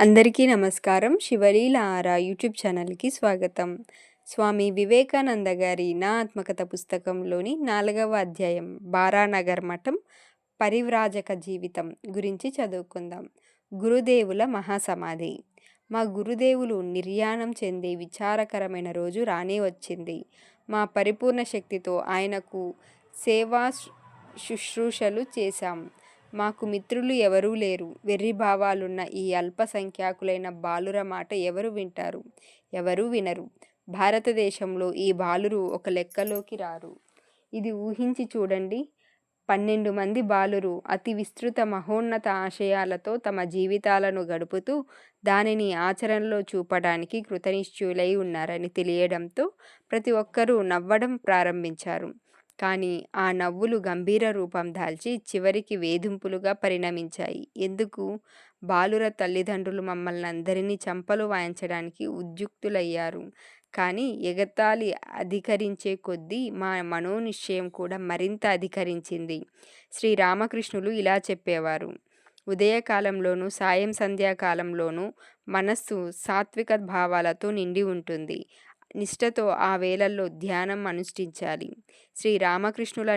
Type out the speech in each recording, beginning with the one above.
అందరికీ నమస్కారం. శివలీల ఆరా యూట్యూబ్ ఛానల్కి స్వాగతం. స్వామి వివేకానంద గారి నా ఆత్మకథ పుస్తకంలోని నాలుగవ అధ్యాయం బారానగర్ మఠం పరివ్రాజక జీవితం గురించి చదువుకుందాం. గురుదేవుల మహాసమాధి. మా గురుదేవులు నిర్యాణం చెందే విచారకరమైన రోజు రానే వచ్చింది. మా పరిపూర్ణ శక్తితో ఆయనకు సేవా శుశ్రూషలు చేశాం. మాకు మిత్రులు ఎవరూ లేరు. వెర్రి భావాలున్న ఈ అల్పసంఖ్యాకులైన బాలుర మాట ఎవరు వింటారు? ఎవరూ వినరు. భారతదేశంలో ఈ బాలురు ఒక లెక్కలోకి రారు. ఇది ఊహించి చూడండి. పన్నెండు మంది బాలురు అతి విస్తృత మహోన్నత ఆశయాలతో తమ జీవితాలను గడుపుతూ దానిని ఆచరణలో చూపడానికి కృతనిశ్చయులై ఉన్నారని తెలియడంతో ప్రతి ఒక్కరూ నవ్వడం ప్రారంభించారు. కానీ ఆ నవ్వులు గంభీర రూపం దాల్చి చివరికి వేధింపులుగా పరిణమించాయి. ఎందుకు? బాలుర తల్లిదండ్రులు మమ్మల్ని అందరినీ చంపలు వాయించడానికి ఉద్యుక్తులయ్యారు. కానీ ఎగతాళి అధికరించే కొద్దీ మా మనోనిశ్చయం కూడా మరింత అధికరించింది. శ్రీరామకృష్ణులు ఇలా చెప్పేవారు. ఉదయకాలంలోనూ సాయం సంధ్యాకాలంలోనూ మనస్సు సాత్విక భావాలతో నిండి ఉంటుంది. నిష్ఠతో ఆ వేళల్లో ధ్యానం అనుష్ఠించాలి. శ్రీ రామకృష్ణుల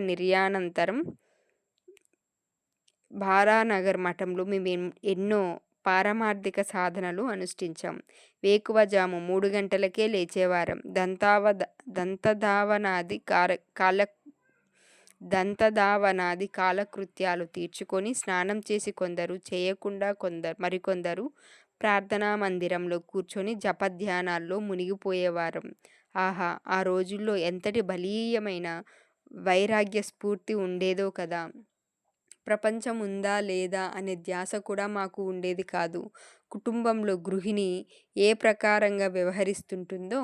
భారానగర్ మఠంలో మేము ఎన్నో పారమార్థిక సాధనలు అనుష్ఠించాం. వేకువజాము మూడు గంటలకే లేచేవారం. దంతావ దంతధావనాది కాల కాల దంతధావనాది కాలకృత్యాలు తీర్చుకొని స్నానం చేసి కొందరు చేయకుండా కొందరు మరికొందరు ప్రార్థనా మందిరంలో కూర్చొని జపధ్యానాల్లో మునిగిపోయేవారం. ఆహా ఆ రోజుల్లో ఎంతటి బలీయమైన వైరాగ్య స్ఫూర్తి ఉండేదో కదా! ప్రపంచం ఉందా లేదా అనే ధ్యాస కూడా మాకు ఉండేది కాదు. కుటుంబంలో గృహిణి ఏ ప్రకారంగా వ్యవహరిస్తుంటుందో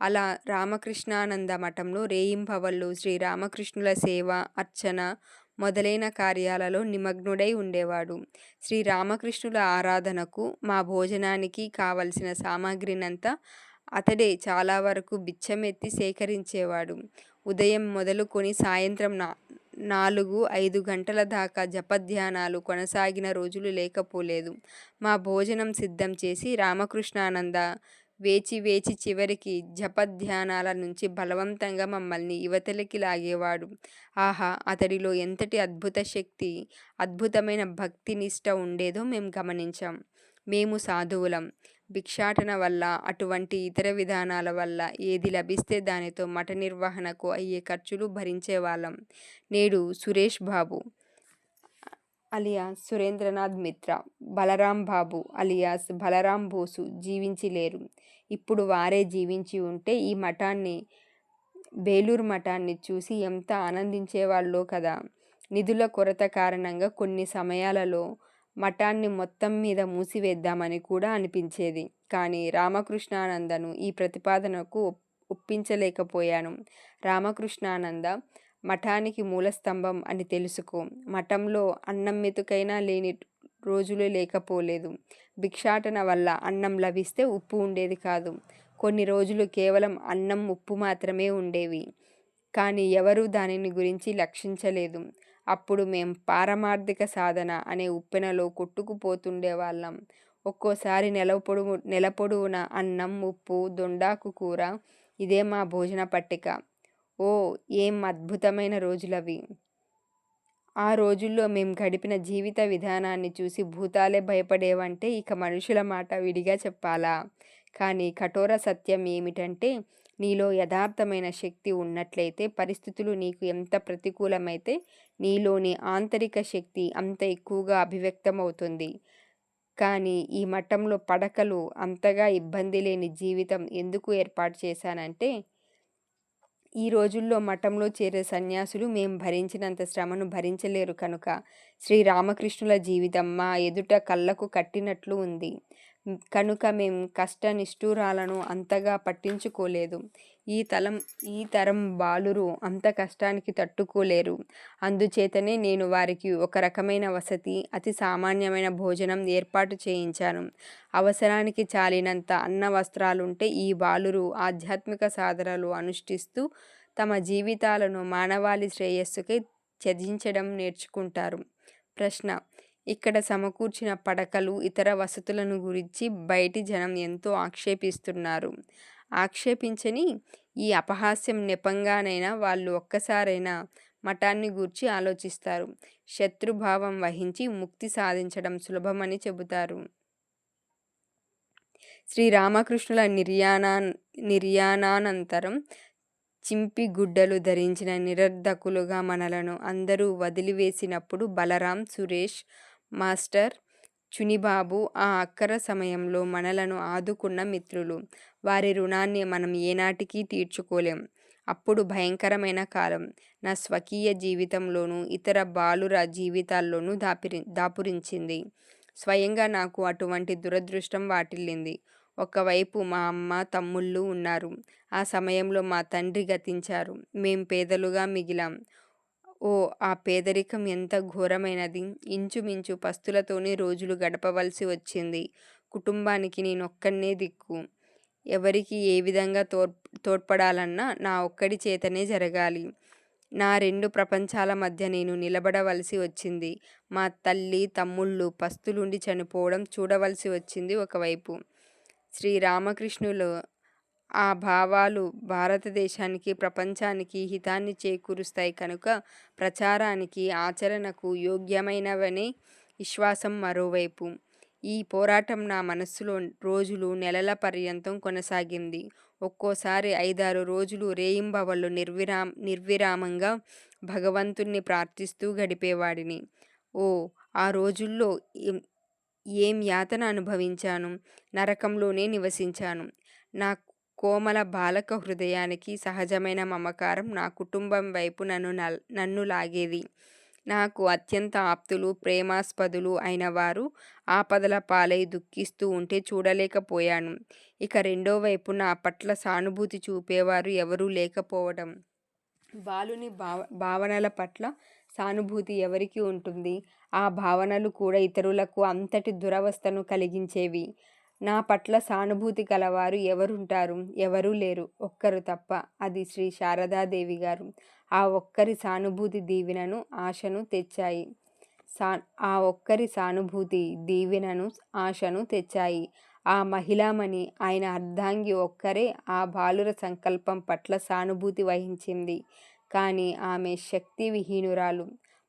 అలా రామకృష్ణానంద మఠంలో రేయింభవల్లో శ్రీ రామకృష్ణుల సేవ అర్చన మొదలైన కార్యాలలో నిమగ్నుడై ఉండేవాడు. శ్రీ రామకృష్ణుల ఆరాధనకు మా భోజనానికి కావలసిన సామాగ్రినంతా అతడే చాలా వరకు బిచ్చమెత్తి సేకరించేవాడు. ఉదయం మొదలుకొని సాయంత్రం నా నాలుగు ఐదు గంటల దాకా జపధ్యానాలు కొనసాగిన రోజులు లేకపోలేదు. మా భోజనం సిద్ధం చేసి రామకృష్ణానంద వేచి వేచి చివరికి జపధ్యానాల నుంచి బలవంతంగా మమ్మల్ని యువతలకి లాగేవాడు. ఆహా అతడిలో ఎంతటి అద్భుత శక్తి అద్భుతమైన భక్తి నిష్ట ఉండేదో మేము గమనించాం. మేము సాధువులం. భిక్షాటన వల్ల అటువంటి ఇతర విధానాల వల్ల ఏది లభిస్తే దానితో మఠ నిర్వహణకు అయ్యే ఖర్చులు భరించేవాళ్ళం నేడు సురేష్ బాబు. అలియాస్ సురేంద్రనాథ్ మిత్ర బలరాం బాబు అలియాస్ బలరాం బోసు జీవించి లేరు. ఇప్పుడు వారే జీవించి ఉంటే ఈ మఠాన్ని బేలూరు మఠాన్ని చూసి ఎంత ఆనందించేవాళ్ళో కదా! నిధుల కొరత కారణంగా కొన్ని సమయాలలో మఠాన్ని మొత్తం మీద మూసివేద్దామని కూడా అనిపించేది. కానీ రామకృష్ణానందను ఈ ప్రతిపాదనకు ఒప్పించలేకపోయాను. రామకృష్ణానంద మఠానికి మూలస్తంభం అని తెలుసుకో. మఠంలో అన్నం మెతుకైనా లేని రోజులు లేకపోలేదు. భిక్షాటన వల్ల అన్నం లభిస్తే ఉప్పు ఉండేది కాదు. కొన్ని రోజులు కేవలం అన్నం ఉప్పు మాత్రమే ఉండేవి. కానీ ఎవరూ దానిని గురించి లక్షించలేదు. అప్పుడు మేం పారమార్థిక సాధన అనే ఉప్పెనలో కొట్టుకుపోతుండే వాళ్ళం. ఒక్కోసారి నెల పొడువు నెల పొడవున అన్నం ఉప్పు దొండాకు కూర ఇదే మా భోజన పట్టిక. ఓ ఏం అద్భుతమైన రోజులవి. ఆ రోజుల్లో మేము గడిపిన జీవిత విధానాన్ని చూసి భూతాలే భయపడేవంటే ఇక మనుషుల మాట విడిగా చెప్పాలా? కానీ కఠోర సత్యం ఏమిటంటే నీలో యథార్థమైన శక్తి ఉన్నట్లయితే పరిస్థితులు నీకు ఎంత ప్రతికూలమైతే నీలోని ఆంతరిక శక్తి అంత ఎక్కువగా అభివ్యక్తమవుతుంది. కానీ ఈ మఠంలో పడకలు అంతగా ఇబ్బంది లేని జీవితం ఎందుకు ఏర్పాటు చేశానంటే ఈ రోజుల్లో మఠంలో చేరే సన్యాసులు మేము భరించినంత శ్రమను భరించలేరు కనుక శ్రీరామకృష్ణుల జీవితం మా ఎదుట కళ్ళకు కట్టినట్లు ఉంది. కనుక మేము కష్ట నిష్ఠూరాలను అంతగా పట్టించుకోలేదు. ఈ తలం ఈ తరం బాలురు అంత కష్టానికి తట్టుకోలేరు. అందుచేతనే నేను వారికి ఒక రకమైన వసతి అతి సామాన్యమైన భోజనం ఏర్పాటు చేయించాను. అవసరానికి చాలినంత అన్న వస్త్రాలుంటే ఈ బాలురు ఆధ్యాత్మిక సాధనలు అనుష్ఠిస్తూ తమ జీవితాలను మానవాళి శ్రేయస్సుకై త్యజించడం నేర్చుకుంటారు. ప్రశ్న ఇక్కడ సమకూర్చిన పడకలు, ఇతర వసతులను గురించి బయటి జనం ఎంతో ఆక్షేపిస్తున్నారు. ఆక్షేపించని ఈ అపహాస్యం నెపంగానైనా వాళ్ళు ఒక్కసారైనా మఠాన్ని గూర్చి ఆలోచిస్తారు. శత్రుభావం వహించి ముక్తి సాధించడం సులభమని చెబుతారు. శ్రీరామకృష్ణుల నిర్యాణా నిర్యాణానంతరం చింపిగుడ్డలు ధరించిన నిరర్ధకులుగా మనలను అందరూ వదిలివేసినప్పుడు బలరాం, సురేష్ మాస్టర్, చునిబాబు ఆ అక్కర సమయంలో మనలను ఆదుకున్న మిత్రులు. వారి రుణాన్ని మనం ఏనాటికీ తీర్చుకోలేం. అప్పుడు భయంకరమైన కాలం నా స్వకీయ జీవితంలోనూ, ఇతర బాలుర జీవితాల్లోనూ దాపిరి దాపురించింది. స్వయంగా నాకు అటువంటి దురదృష్టం వాటిల్లింది. ఒకవైపు మా అమ్మ, తమ్ముళ్ళు ఉన్నారు. ఆ సమయంలో మా తండ్రి గతించారు. మేం పేదలుగా మిగిలాం. ఓ ఆ పేదరికం ఎంత ఘోరమైనది! ఇంచుమించు పస్తులతోనే రోజులు గడపవలసి వచ్చింది. కుటుంబానికి నేనొక్కనే దిక్కు. ఎవరికి ఏ విధంగా తోడ్ తోడ్పడాలన్నా నా ఒక్కడి చేతనే జరగాలి. నా రెండు ప్రపంచాల మధ్య నేను నిలబడవలసి వచ్చింది. మా తల్లి, తమ్ముళ్ళు పస్తులుండి చనిపోవడం చూడవలసి వచ్చింది ఒకవైపు. శ్రీరామకృష్ణులు ఆ భావాలు భారతదేశానికి, ప్రపంచానికి హితాన్ని చేకూరుస్తాయి కనుక ప్రచారానికి, ఆచరణకు యోగ్యమైనవనే విశ్వాసం మరోవైపు. ఈ పోరాటం నా మనస్సులో రోజులు, నెలల పర్యంతం కొనసాగింది. ఒక్కోసారి ఐదారు రోజులు రేయింబవళ్ళు నిర్విరా నిర్విరామంగా భగవంతుణ్ణి ప్రార్థిస్తూ గడిపేవాడిని. ఓ ఆ రోజుల్లో ఏం ఏం యాతన అనుభవించాను! నరకంలోనే నివసించాను. నా కోమల బాలక హృదయానికి సహజమైన మమకారం నా కుటుంబం వైపు నన్ను నన్ను లాగేది. నాకు అత్యంత ఆప్తులు, ప్రేమాస్పదులు అయినవారు ఆపదల పాలై దుఃఖిస్తూ ఉంటే చూడలేకపోయాను. ఇక రెండో వైపు నా పట్ల సానుభూతి చూపేవారు ఎవరూ లేకపోవడం. బాలుని భావ భావనల పట్ల సానుభూతి ఎవరికి ఉంటుంది? ఆ భావనలు కూడా ఇతరులకు అంతటి దురవస్థను కలిగించేవి. నా పట్ల సానుభూతి కలవారు ఎవరుంటారు? ఎవరూ లేరు. ఒక్కరు తప్ప. అది శ్రీ శారదాదేవిగారు. ఆ ఒక్కరి సానుభూతి దీవెనను, ఆశను తెచ్చాయి. సా ఆ ఒక్కరి సానుభూతి దీవెనను, ఆశను తెచ్చాయి. ఆ మహిళామణి, ఆయన అర్ధాంగి ఒక్కరే ఆ బాలుర సంకల్పం పట్ల సానుభూతి వహించింది. కానీ ఆమె శక్తి విహీనురాలు.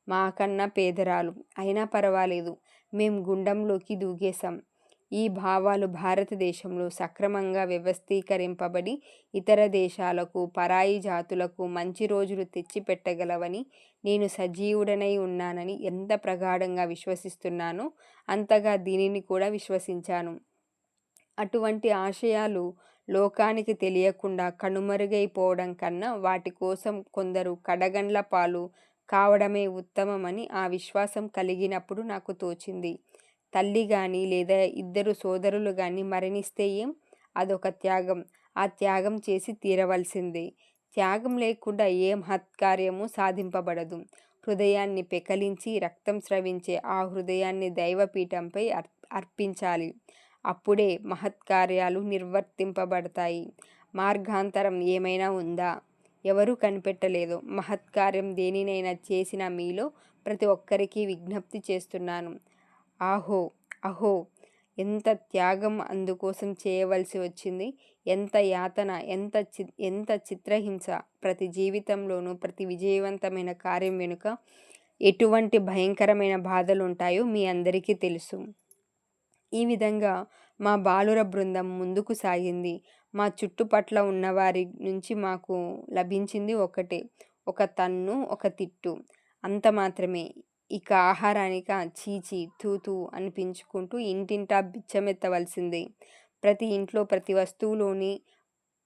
మాకన్నా పేదరాలు. అయినా పర్వాలేదు మేం గుండంలోకి దూకేశాం. ఈ భావాలు భారతదేశంలో సక్రమంగా వ్యవస్థీకరింపబడి ఇతర దేశాలకు, పరాయి జాతులకు మంచి రోజులు తెచ్చిపెట్టగలవని నేను సజీవుడనై ఉన్నానని ఎంత ప్రగాఢంగా విశ్వసిస్తున్నానో అంతగా దీనిని కూడా విశ్వసించాను. అటువంటి ఆశయాలు లోకానికి తెలియకుండా కనుమరుగైపోవడం కన్నా వాటి కోసం కొందరు కడగండ్ల పాలు కావడమే ఉత్తమమని ఆ విశ్వాసం కలిగినప్పుడు నాకు తోచింది. తల్లి కానీ లేదా ఇద్దరు సోదరులు కానీ మరణిస్తే ఏం? అదొక త్యాగం. ఆ త్యాగం చేసి తీరవలసిందే. త్యాగం లేకుండా ఏ మహత్కార్యము సాధింపబడదు. హృదయాన్ని పెకలించి రక్తం స్రవించే ఆ హృదయాన్ని దైవపీఠంపై అర్ అర్పించాలి. అప్పుడే మహత్కార్యాలు నిర్వర్తింపబడతాయి. మార్గాంతరం ఏమైనా ఉందా? ఎవరూ కనిపెట్టలేదు. మహత్కార్యం దేనినైనా చేసిన మీలో ప్రతి ఒక్కరికి విజ్ఞప్తి చేస్తున్నాను. ఆహో! అహో! ఎంత త్యాగం అందుకోసం చేయవలసి వచ్చింది. ఎంత యాతన, ఎంత చి ఎంత చిత్రహింస! ప్రతి జీవితంలోనూ, ప్రతి విజయవంతమైన కార్యం వెనుక ఎటువంటి భయంకరమైన బాధలు ఉంటాయో మీ అందరికీ తెలుసు. ఈ విధంగా మా బాలుర బృందం ముందుకు సాగింది. మా చుట్టుపట్ల ఉన్నవారి నుంచి మాకు లభించింది ఒకటే ఒక తన్ను, ఒక తిట్టు. అంత మాత్రమే. ఇక ఆహారానికా? చీచి తూతూ అనిపించుకుంటూ ఇంటింటా బిచ్చమెత్తవలసిందే. ప్రతి ఇంట్లో ప్రతి వస్తువులోని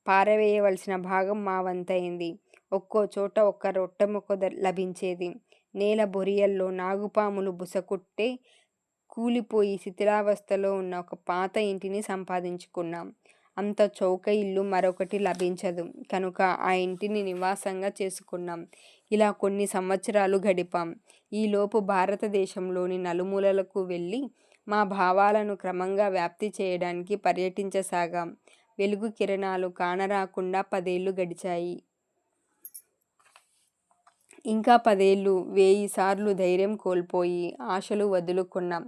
పారవేయవలసిన భాగం మా వంతయింది. ఒక్కో చోట ఒక్క రొట్టెముక్క లభించేది. నేల బొరియల్లో నాగుపాములు బుసకొట్టే కూలిపోయి శిథిలావస్థలో ఉన్న ఒక పాత ఇంటిని సంపాదించుకున్నాం. అంత చౌక ఇల్లు మరొకటి లభించదు కనుక ఆ ఇంటిని నివాసంగా చేసుకున్నాం. ఇలా కొన్ని సంవత్సరాలు గడిపాం. ఈలోపు భారతదేశంలోని నలుమూలలకు వెళ్ళి మా భావాలను క్రమంగా వ్యాప్తి చేయడానికి పర్యటించసాగాం. వెలుగు కిరణాలు కానరాకుండా పదేళ్ళు గడిచాయి. ఇంకా పదేళ్ళు వేయి సార్లు ధైర్యం కోల్పోయి ఆశలు వదులుకున్నాం.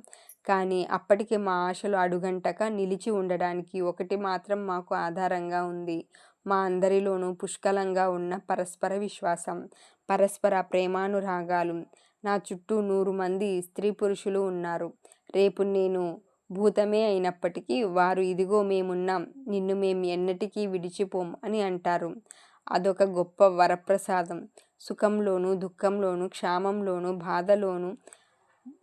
కానీ అప్పటికి మా ఆశలు అడుగంటక నిలిచి ఉండడానికి ఒకటి మాత్రం మాకు ఆధారంగా ఉంది. మా అందరిలోనూ పుష్కలంగా ఉన్న పరస్పర విశ్వాసం, పరస్పర ప్రేమానురాగాలు. నా చుట్టూ నూరు మంది స్త్రీ పురుషులు ఉన్నారు. రేపు నేను భూతమే అయినప్పటికీ వారు ఇదిగో మేమున్నాం, నిన్ను మేము ఎన్నటికీ విడిచిపోం అని అంటారు. అదొక గొప్ప వరప్రసాదం. సుఖంలోనూ, దుఃఖంలోనూ, క్షామంలోనూ, బాధలోనూ,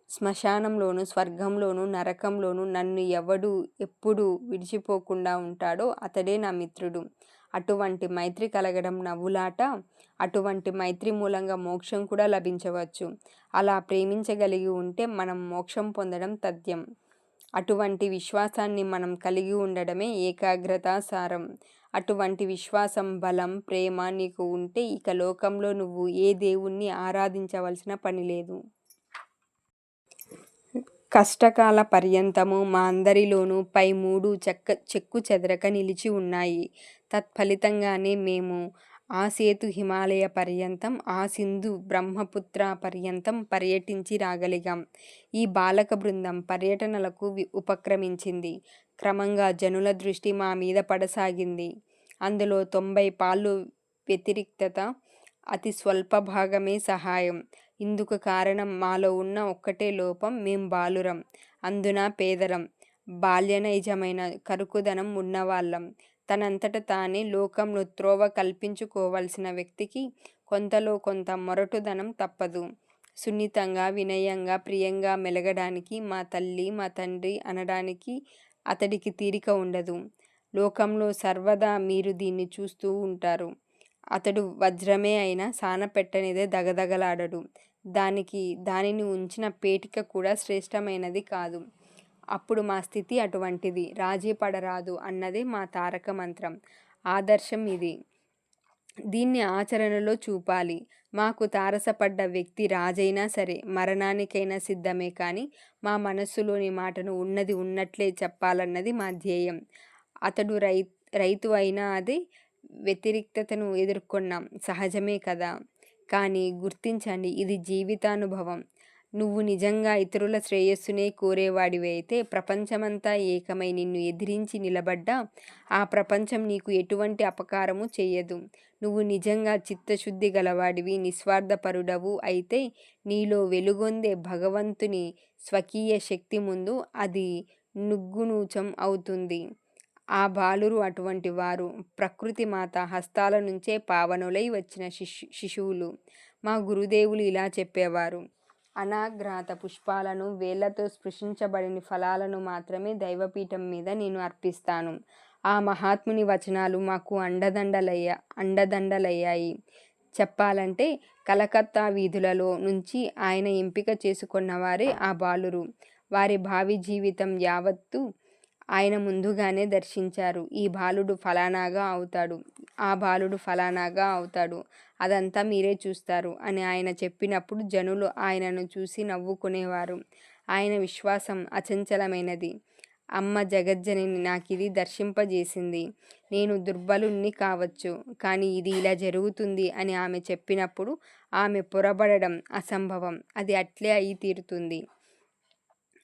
శ్మశానంలోను స్వర్గంలోనూ, నరకంలోనూ నన్ను ఎవడు ఎప్పుడు విడిచిపోకుండా ఉంటాడో అతడే నా మిత్రుడు. అటువంటి మైత్రి కలగడం నవ్వులాట. అటువంటి మైత్రి మూలంగా మోక్షం కూడా లభించవచ్చు. అలా ప్రేమించగలిగి ఉంటే మనం మోక్షం పొందడం తథ్యం. అటువంటి విశ్వాసాన్ని మనం కలిగి ఉండడమే ఏకాగ్రతా సారం. అటువంటి విశ్వాసం, బలం, ప్రేమ నీకు ఉంటే ఇక లోకంలో నువ్వు ఏ దేవుణ్ణి ఆరాధించవలసిన పని లేదు కష్టకాల పర్యంతము మా అందరిలోనూ పై మూడు చెక్క చెక్కు చెదరక నిలిచి ఉన్నాయి. తత్ఫలితంగానే మేము ఆ సేతు హిమాలయ పర్యంతం, ఆ సింధు బ్రహ్మపుత్ర పర్యంతం పర్యటించి రాగలిగాం. ఈ బాలక బృందం పర్యటనలకు ఉపక్రమించింది. క్రమంగా జనుల దృష్టి మా మీద పడసాగింది. అందులో తొంభై పాళ్ళు వ్యతిరిక్తత, అతి స్వల్ప భాగమే సహాయం. ఇందుకు కారణం మాలో ఉన్న ఒక్కటే లోపం మేం బాలురం. అందునా బాల్యన యజమైన కరుకుదనం ఉన్నవాళ్ళం. తనంతట తానే లోకంలో త్రోవ కల్పించుకోవలసిన వ్యక్తికి కొంతలో కొంత మొరటుదనం తప్పదు. సున్నితంగా, వినయంగా, ప్రియంగా మెలగడానికి మా తల్లి, మా తండ్రి అనడానికి అతడికి తీరిక ఉండదు. లోకంలో సర్వదా మీరు దీన్ని చూస్తూ ఉంటారు. అతడు వజ్రమే అయినా సానపెట్టనిదే దగదగలాడడు దానికి దానిని ఉంచిన పేటిక కూడా శ్రేష్టమైనది కాదు. అప్పుడు మా స్థితి అటువంటిది. రాజీపడరాదు అన్నదే మా తారక మంత్రం. ఆదర్శం ఇది. దీన్ని ఆచరణలో చూపాలి. మాకు తారసపడ్డ వ్యక్తి రాజైనా సరే మరణానికైనా సిద్ధమే కానీ మా మనస్సులోని మాటను ఉన్నది ఉన్నట్లే చెప్పాలన్నది మా ధ్యేయం. అతడు రై రైతు అయినా అదే వ్యతిరిక్తతను ఎదుర్కొన్నాం. సహజమే కదా! కానీ గుర్తించండి ఇది జీవితానుభవం. నువ్వు నిజంగా ఇతరుల శ్రేయస్సునే కోరేవాడివైతే ప్రపంచమంతా ఏకమై నిన్ను ఎదిరించి నిలబడ్డా ఆ ప్రపంచం నీకు ఎటువంటి అపకారము చేయదు నువ్వు నిజంగా చిత్తశుద్ధి గలవాడివి, నిస్వార్థపరుడవు అయితే నీలో వెలుగొందే భగవంతుని స్వకీయ శక్తి ముందు అది నుగ్గునూచం అవుతుంది. ఆ బాలురు అటువంటి వారు. ప్రకృతి మాత హస్తాల నుంచే పావనులై వచ్చిన శిశు శిశువులు. మా గురుదేవులు ఇలా చెప్పేవారు. అనాగ్రాత పుష్పాలను, వేళ్ళతో స్పృశించబడిన ఫలాలను మాత్రమే దైవపీఠం మీద నేను అర్పిస్తాను. ఆ మహాత్ముని వచనాలు మాకు అండదండలయ్య అండదండలయ్యాయి. చెప్పాలంటే కలకత్తా వీధులలో నుంచి ఆయన ఎంపిక చేసుకున్న వారే ఆ బాలురు. వారి భావి జీవితం యావత్తు ఆయన ముందుగానే దర్శించారు. ఈ బాలుడు ఫలానాగా అవుతాడు. ఆ బాలుడు ఫలానాగా అవుతాడు. అదంతా మీరే చూస్తారు అని ఆయన చెప్పినప్పుడు జనులు ఆయనను చూసి నవ్వుకునేవారు. ఆయన విశ్వాసం అచంచలమైనది. అమ్మ జగజ్జనని నాకిది దర్శింపజేసింది. నేను దుర్బలుణ్ణి కావచ్చు. కానీ ఇది ఇలా జరుగుతుంది అని ఆమె చెప్పినప్పుడు ఆమె పొరబడడం అసంభవం. అది అట్లే అయి తీరుతుంది.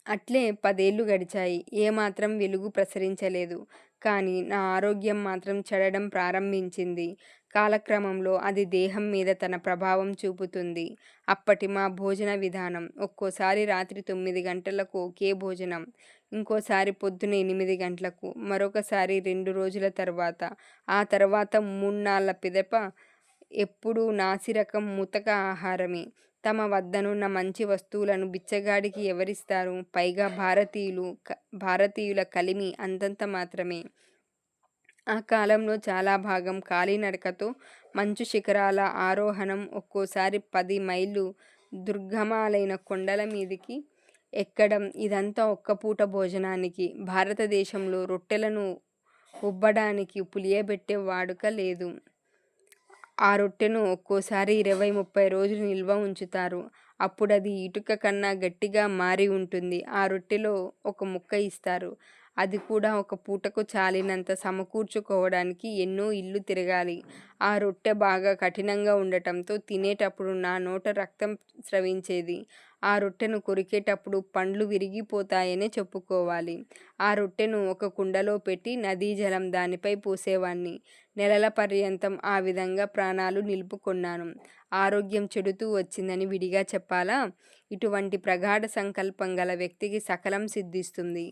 అట్లే పదేళ్ళు గడిచాయి. ఏమాత్రం వెలుగు ప్రసరించలేదు. కానీ నా ఆరోగ్యం మాత్రం చెడడం ప్రారంభించింది. కాలక్రమంలో అది దేహం మీద తన ప్రభావం చూపుతుంది. అప్పటి మా భోజన విధానం ఒక్కోసారి రాత్రి తొమ్మిది గంటలకు ఒకే భోజనం. ఇంకోసారి పొద్దున ఎనిమిది గంటలకు, మరొకసారి రెండు రోజుల తర్వాత, ఆ తర్వాత మూణ్ణాళ్ళ పిదప ఎప్పుడూ నాసిరకం ముతక ఆహారమే. తమ వద్దనున్న మంచి వస్తువులను బిచ్చగాడికి ఎవరిస్తారు? పైగా భారతీయులు భారతీయుల కలిమి అంతంత మాత్రమే. ఆ కాలంలో చాలా భాగం కాలినడకతో మంచు శిఖరాల ఆరోహణం ఒక్కోసారి పది మైళ్ళు దుర్గమాలైన కొండల మీదికి ఎక్కడం ఇదంతా ఒక్కపూట భోజనానికి. భారతదేశంలో రొట్టెలను ఉబ్బడానికి పులియబెట్టే వాడుక లేదు. ఆ రొట్టెను ఒక్కోసారి ఇరవై ముప్పై రోజులు నిల్వ ఉంచుతారు. అప్పుడది ఇటుక కన్నా గట్టిగా మారి ఉంటుంది. ఆ రొట్టెలో ఒక ముక్క ఇస్తారు. అది కూడా ఒక పూటకు చాలినంత సమకూర్చుకోవడానికి ఎన్నో ఇల్లు తిరగాలి. ఆ రొట్టె బాగా కఠినంగా ఉండటంతో తినేటప్పుడు నా నోట రక్తం స్రవించేది. ఆ రొట్టెను కొరికేటప్పుడు పండ్లు విరిగిపోతాయనే చెప్పుకోవాలి. ఆ రొట్టెను ఒక కుండలో పెట్టి నదీజలం దానిపై పోసేవాణ్ణి. నెలల పర్యంతం ఆ విధంగా ప్రాణాలు నిలుపుకున్నాను ఆరోగ్యం చెడుతూ వచ్చిందని విడిగా చెప్పాలా? ఇటువంటి ప్రగాఢ సంకల్పం గల వ్యక్తికి సకలం సిద్ధిస్తుంది.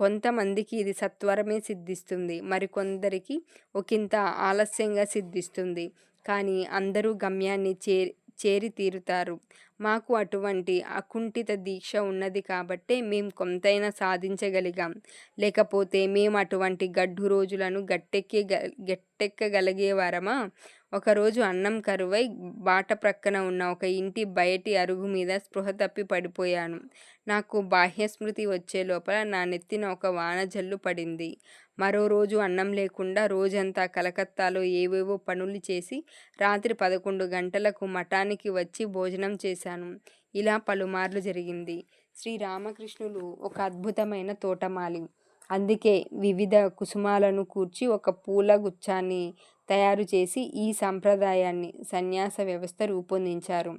కొంతమందికి ఇది సత్వరమే సిద్ధిస్తుంది. మరికొందరికి ఒకింత ఆలస్యంగా సిద్ధిస్తుంది. కానీ అందరూ గమ్యాన్ని చే చేరి తీరుతారు. మాకు అటువంటి అకుంఠిత దీక్ష ఉన్నది కాబట్టే మేము కొంతైనా సాధించగలిగాం. లేకపోతే మేము అటువంటి గడ్డు రోజులను గట్టెక్కి గట్టెక్కగలిగేవారమా? ఒకరోజు అన్నం కరువై బాట ప్రక్కన ఉన్న ఒక ఇంటి బయటి అరుగు మీద స్పృహ తప్పి పడిపోయాను. నాకు బాహ్యస్మృతి వచ్చే లోపల నా నెత్తిన ఒక వానజల్లు పడింది. మరో రోజు అన్నం లేకుండా రోజంతా కలకత్తాలో ఏవేవో పనులు చేసి రాత్రి పదకొండు గంటలకు మఠానికి వచ్చి భోజనం చేశాను. ఇలా పలుమార్లు జరిగింది. శ్రీరామకృష్ణులు ఒక అద్భుతమైన తోటమాలి. అందుకే వివిధ కుసుమాలను కూర్చి ఒక పూల గుచ్ఛాన్ని తయారుచేసి ఈ సంప్రదాయాన్ని, సన్యాస వ్యవస్థ రూపొందించారు.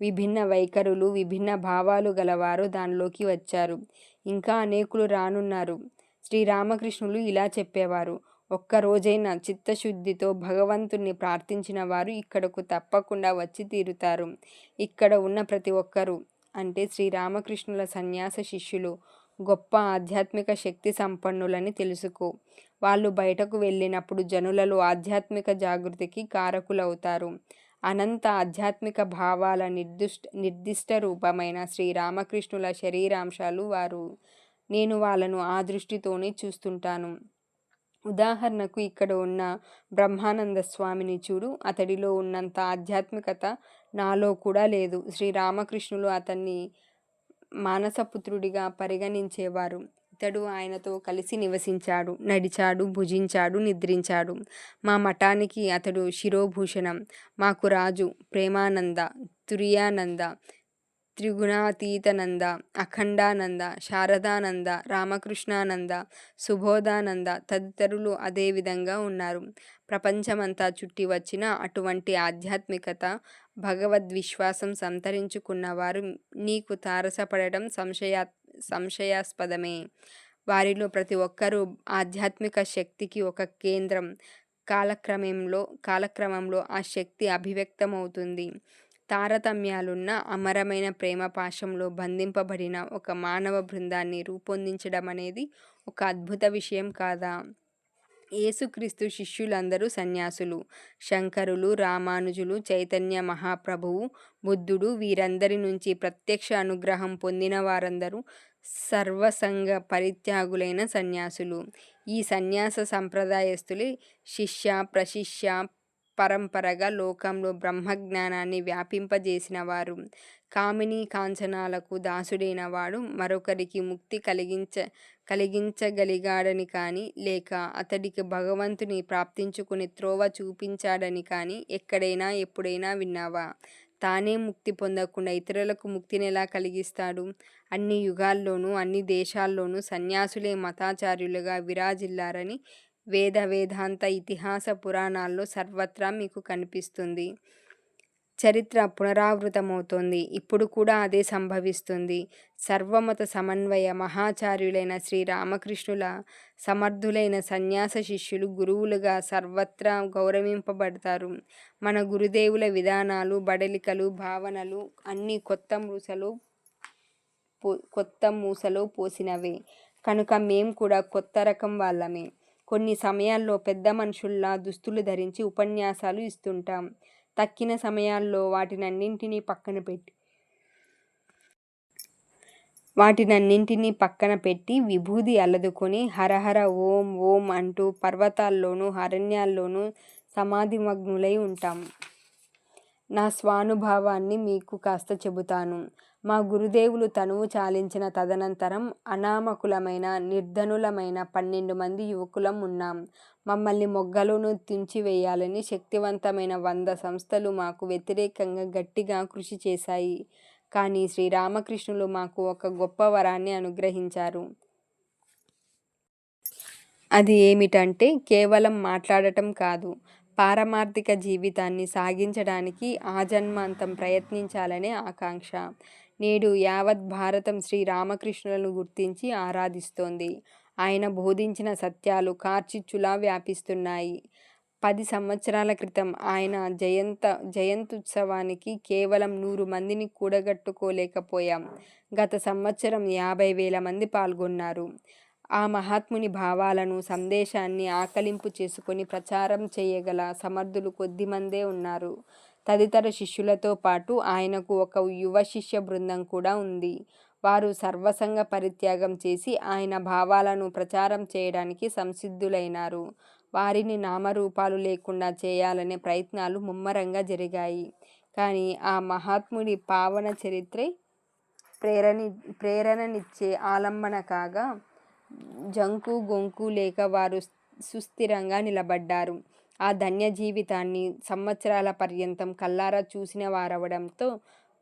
విభిన్న వైఖరులు, విభిన్న భావాలు గలవారు దానిలోకి వచ్చారు. ఇంకా అనేకులు రానున్నారు. శ్రీరామకృష్ణులు ఇలా చెప్పేవారు. ఒక్కరోజైనా చిత్తశుద్ధితో భగవంతుణ్ణి ప్రార్థించిన వారు ఇక్కడకు తప్పకుండా వచ్చి తీరుతారు. ఇక్కడ ఉన్న ప్రతి ఒక్కరూ అంటే శ్రీరామకృష్ణుల సన్యాస శిష్యులు గొప్ప ఆధ్యాత్మిక శక్తి సంపన్నులని తెలుసుకో. వాళ్ళు బయటకు వెళ్ళినప్పుడు జనులలో ఆధ్యాత్మిక జాగృతికి కారకులవుతారు. అనంత ఆధ్యాత్మిక భావాల నిర్దిష్ట నిర్దిష్ట రూపమైన శ్రీరామకృష్ణుల శరీరాంశాలు వారు. నేను వాళ్ళను ఆ దృష్టితోనే చూస్తుంటాను. ఉదాహరణకు ఇక్కడ ఉన్న బ్రహ్మానంద స్వామిని చూడు. అతడిలో ఉన్నంత ఆధ్యాత్మికత నాలో కూడా లేదు. శ్రీరామకృష్ణులు అతన్ని మానసపుత్రుడిగా పరిగణించేవారు. ఇతడు ఆయనతో కలిసి నివసించాడు, నడిచాడు, భుజించాడు, నిద్రించాడు. మా మఠానికి అతడు శిరోభూషణం. మాకు రాజు, ప్రేమానంద, తురియానంద త్రిగుణాతీతనంద అఖండానంద, శారదానంద, రామకృష్ణానంద, సుబోధానంద తదితరులు అదే విధంగా ఉన్నారు. ప్రపంచమంతా చుట్టి వచ్చిన అటువంటి ఆధ్యాత్మికత, భగవద్విశ్వాసం సంతరించుకున్నవారు నీకు తారసపడటం సంశయా సంశయాస్పదమే. వారిలో ప్రతి ఒక్కరూ ఆధ్యాత్మిక శక్తికి ఒక కేంద్రం. కాలక్రమంలో కాలక్రమంలో ఆ శక్తి అభివ్యక్తమవుతుంది. తారతమ్యాలున్న అమరమైన ప్రేమ పాశంలో బంధింపబడిన ఒక మానవ బృందాన్ని రూపొందించడం అనేది ఒక అద్భుత విషయం కాదా? యేసుక్రీస్తు శిష్యులందరూ సన్యాసులు. శంకరులు, రామానుజులు, చైతన్య మహాప్రభువు, బుద్ధుడు వీరందరి నుంచి ప్రత్యక్ష అనుగ్రహం పొందిన వారందరూ సర్వసంగ పరిత్యాగులైన సన్యాసులు. ఈ సన్యాస సంప్రదాయస్తులే శిష్య ప్రశిష్య పరంపరగా లోకంలో బ్రహ్మజ్ఞానాన్ని వ్యాపింపజేసినవారు. కామినీ కాంచనాలకు దాసుడైన వాడు మరొకరికి ముక్తి కలిగించ కలిగించగలిగాడని కానీ, లేక అతడికి భగవంతుని ప్రాప్తించుకుని త్రోవ చూపించాడని కానీ ఎక్కడైనా ఎప్పుడైనా విన్నావా? తానే ముక్తి పొందకుండా ఇతరులకు ముక్తిని ఎలా కలిగిస్తాడు? అన్ని యుగాల్లోనూ, అన్ని దేశాల్లోనూ సన్యాసులే మతాచార్యులుగా విరాజిల్లారని వేద వేదాంత ఇతిహాస పురాణాల్లో సర్వత్రా మీకు కనిపిస్తుంది. చరిత్ర పునరావృతమవుతోంది. ఇప్పుడు కూడా అదే సంభవిస్తుంది. సర్వమత సమన్వయ మహాచార్యులైన శ్రీ రామకృష్ణుల సమర్థులైన సన్యాస శిష్యులు గురువులుగా సర్వత్రా గౌరవింపబడతారు. మన గురుదేవుల విధానాలు, బడలికలు, భావనలు అన్నీ కొత్త మూసలో కొత్త మూసలో పోసినవే. కనుక మేం కూడా కొత్త రకం వాళ్ళమే. కొన్ని సమయాల్లో పెద్ద మనుషుల్లా దుస్తులు ధరించి ఉపన్యాసాలు ఇస్తుంటాం. తక్కిన సమయాల్లో వాటినన్నింటినీ పక్కన పెట్టి వాటినన్నింటినీ పక్కన పెట్టి విభూది అలదుకొని హరహర ఓం ఓం అంటూ పర్వతాల్లోనూ, అరణ్యాల్లోనూ సమాధిమగ్నులై ఉంటాం. నా స్వానుభావాన్ని మీకు కాస్త చెబుతాను. మా గురుదేవులు తనువు చాలించిన తదనంతరం అనామకులమైన, నిర్ధనులమైన పన్నెండు మంది యువకులం ఉన్నాం. మమ్మల్ని మొగ్గలోనే తుంచివేయాలని శక్తివంతమైన వంద సంస్థలు మాకు వ్యతిరేకంగా గట్టిగా కృషి చేశాయి. కానీ శ్రీరామకృష్ణులు మాకు ఒక గొప్ప వరాన్ని అనుగ్రహించారు. అది ఏమిటంటే కేవలం మాట్లాడటం కాదు, పారమార్థిక జీవితాన్ని సాగించడానికి ఆజన్మాంతం ప్రయత్నించాలనే ఆకాంక్ష. నేడు యావత్ భారతం శ్రీరామకృష్ణులను గుర్తించి ఆరాధిస్తోంది. ఆయన బోధించిన సత్యాలు కార్చిచ్చులా వ్యాపిస్తున్నాయి. పది సంవత్సరాల క్రితం ఆయన జయంత జయంతుత్సవానికి కేవలం నూరు మందిని కూడగట్టుకోలేకపోయాం. గత సంవత్సరం యాభై వేల మంది పాల్గొన్నారు. ఆ మహాత్ముని భావాలను, సందేశాన్ని ఆకళింపు చేసుకొని ప్రచారం చేయగల సమర్థులు కొద్దిమందే ఉన్నారు. తదితర శిష్యులతో పాటు ఆయనకు ఒక యువ శిష్య బృందం కూడా ఉంది. వారు సర్వసంగ పరిత్యాగం చేసి ఆయన భావాలను ప్రచారం చేయడానికి సంసిద్ధులైనారు. వారిని నామరూపాలు లేకుండా చేయాలనే ప్రయత్నాలు ముమ్మరంగా జరిగాయి. కానీ ఆ మహాత్ముడి పావన చరిత్రే ప్రేరణి ప్రేరణనిచ్చే ఆలంబన కాగా, జంకు గొంకు లేక వారు సుస్థిరంగా నిలబడ్డారు. ఆ ధన్య జీవితాన్ని సంవత్సరాల పర్యంతం కళ్ళారా చూసినవారవడంతో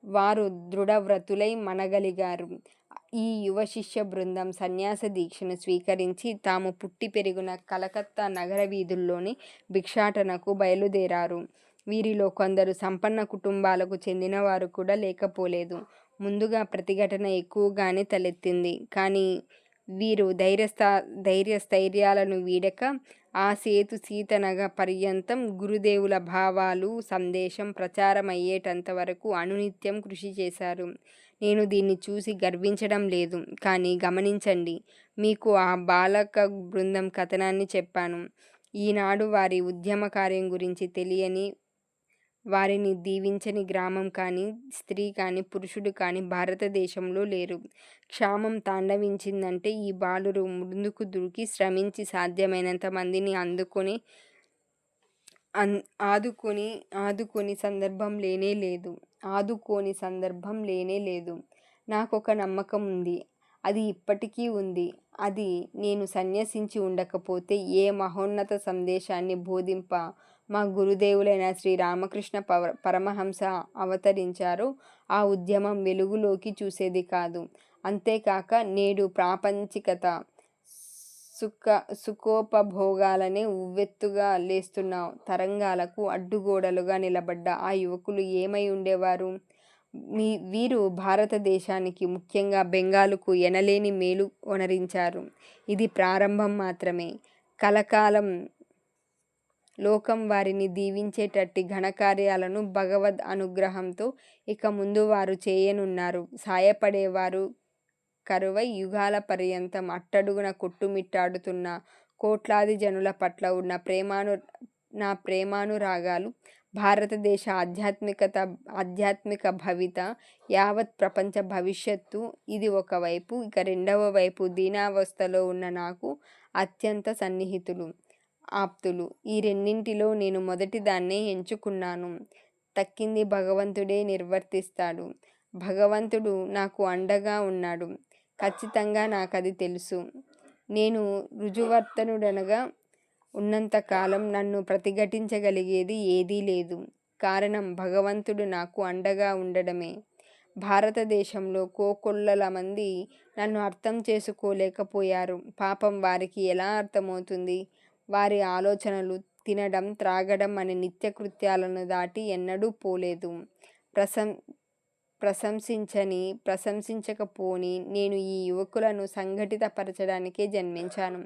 వారు దృఢవ్రతులై మనగలిగారు. ఈ యువ శిష్య బృందం సన్యాస దీక్షను స్వీకరించి తాము పుట్టి పెరిగిన కలకత్తా నగర వీధుల్లోని భిక్షాటనకు బయలుదేరారు. వీరిలో కొందరు సంపన్న కుటుంబాలకు చెందినవారు కూడా లేకపోలేదు. ముందుగా ప్రతిఘటన ఎక్కువగానే తలెత్తింది. కానీ వీరు ధైర్యస్థా ధైర్యస్థైర్యాలను వీడక ఆ సేతు సీతనగ పర్యంతం గురుదేవుల భావాలు, సందేశం ప్రచారమయ్యేటంత వరకు అనునిత్యం కృషి చేశారు. నేను దీన్ని చూసి గర్వించడం లేదు. కానీ గమనించండి. మీకు ఆ బాలక బృందం కథనాన్ని చెప్పాను. ఈనాడు వారి ఉద్యమ కార్యం గురించి తెలియని, వారిని దీవించని గ్రామం కానీ, స్త్రీ కానీ, పురుషుడు కానీ భారతదేశంలో లేరు. క్షామం తాండవించిందంటే ఈ బాలురు ముందుకు దూకి శ్రమించి సాధ్యమైనంత మందిని అందుకొని అన్ ఆదుకొని ఆదుకొని సందర్భం లేనే లేదు ఆదుకోని సందర్భం లేనే లేదు నాకు ఒక నమ్మకం ఉంది. అది ఇప్పటికీ ఉంది. అది నేను సన్యసించి ఉండకపోతే ఏ మహోన్నత సందేశాన్ని బోధింప మా గురుదేవులైన శ్రీ రామకృష్ణ పరమహంస అవతరించారో ఆ ఉద్యమం వెలుగులోకి చూసేది కాదు. అంతేకాక నేడు ప్రాపంచికత, సుఖ సుఖోపభోగాలనే ఉవ్వెత్తుగా లేస్తున్న తరంగాలకు అడ్డుగోడలుగా నిలబడ్డ ఆ యువకులు ఏమై ఉండేవారు? మీ వీరు భారతదేశానికి, ముఖ్యంగా బెంగాలుకు ఎనలేని మేలు వనరించారు ఇది ప్రారంభం మాత్రమే. కలకాలం లోకం వారిని దీవించేటట్టి ఘనకార్యాలను భగవద్ అనుగ్రహంతో ఇక ముందు వారు చేయనున్నారు. సాయపడేవారు కరువై యుగాల పర్యంతం అట్టడుగున కొట్టుమిట్టాడుతున్న కోట్లాది జనుల పట్ల ఉన్న ప్రేమాను నా ప్రేమానురాగాలు, భారతదేశ ఆధ్యాత్మికత ఆధ్యాత్మిక భవిత, యావత్ ప్రపంచ భవిష్యత్తు ఇది ఒక వైపు. ఇక రెండవ వైపు దీనావస్థలో ఉన్న నాకు అత్యంత సన్నిహితులు, ఆప్తులు. ఈ రెండింటిలో నేను మొదటిదాన్నే ఎంచుకున్నాను. తక్కింది భగవంతుడే నిర్వర్తిస్తాడు. భగవంతుడు నాకు అండగా ఉన్నాడు. ఖచ్చితంగా నాకది తెలుసు. నేను రుజువర్తనుడనగా ఉన్నంతకాలం నన్ను ప్రతిఘటించగలిగేది ఏదీ లేదు. కారణం భగవంతుడు నాకు అండగా ఉండడమే. భారతదేశంలో కోకొల్లలమంది నన్ను అర్థం చేసుకోలేకపోయారు. పాపం వారికి ఎలా అర్థమవుతుంది? వారి ఆలోచనలు తినడం, త్రాగడం అనే నిత్యకృత్యాలను దాటి ఎన్నడూ పోలేదు. ప్రశం ప్రశంసించని, ప్రశంసించకపోని నేను ఈ యువకులను సంఘటితపరచడానికే జన్మించాను.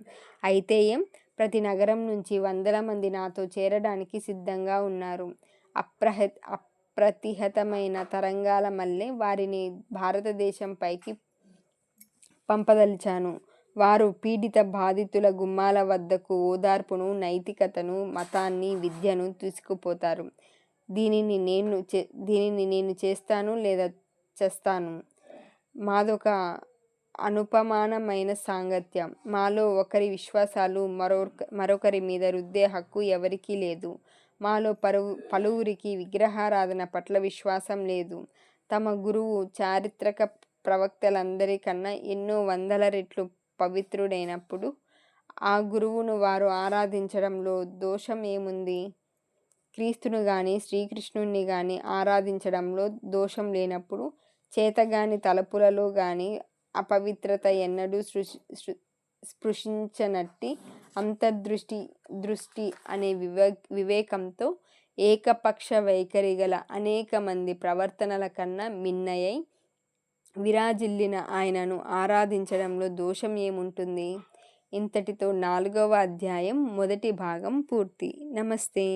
అయితే ఏం? ప్రతి నగరం నుంచి వందల మంది నాతో చేరడానికి సిద్ధంగా ఉన్నారు. అప్రహ అప్రతిహతమైన తరంగాల మల్లె వారిని భారతదేశంపైకి పంపదలిచాను. వారు పీడిత బాధితుల గుమ్మాల వద్దకు ఓదార్పును, నైతికతను, మతాన్ని, విద్యను తీసుకుపోతారు. దీనిని నేను దీనిని నేను చేస్తాను లేదా చేస్తాను మాదొక అనుపమానమైన సాంగత్యం. మాలో ఒకరి విశ్వాసాలు మరొకరి మీద రుద్దే హక్కు ఎవరికీ లేదు. మాలో పలువురికి విగ్రహారాధన పట్ల విశ్వాసం లేదు. తమ గురువు చారిత్రక ప్రవక్తలందరికన్నా ఎన్నో వందల రెట్లు పవిత్రుడైనప్పుడు ఆ గురువును వారు ఆరాధించడంలో దోషం ఏముంది? క్రీస్తును కానీ శ్రీకృష్ణుణ్ణి కానీ ఆరాధించడంలో దోషం లేనప్పుడు చేతగాని తలపులలో కానీ అపవిత్రత ఎన్నడూ స్పృశించనట్టి అంతర్దృష్టి దృష్టి అనే వివే వివేకంతో ఏకపక్ష వైఖరి గల అనేక మంది ప్రవర్తనల కన్నా మిన్నయై విరాజిల్లిన ఆయనను ఆరాధించడంలో దోషం ఏముంటుంది? ఇంతటితో నాలుగవ అధ్యాయం మొదటి భాగం పూర్తి. నమస్తే.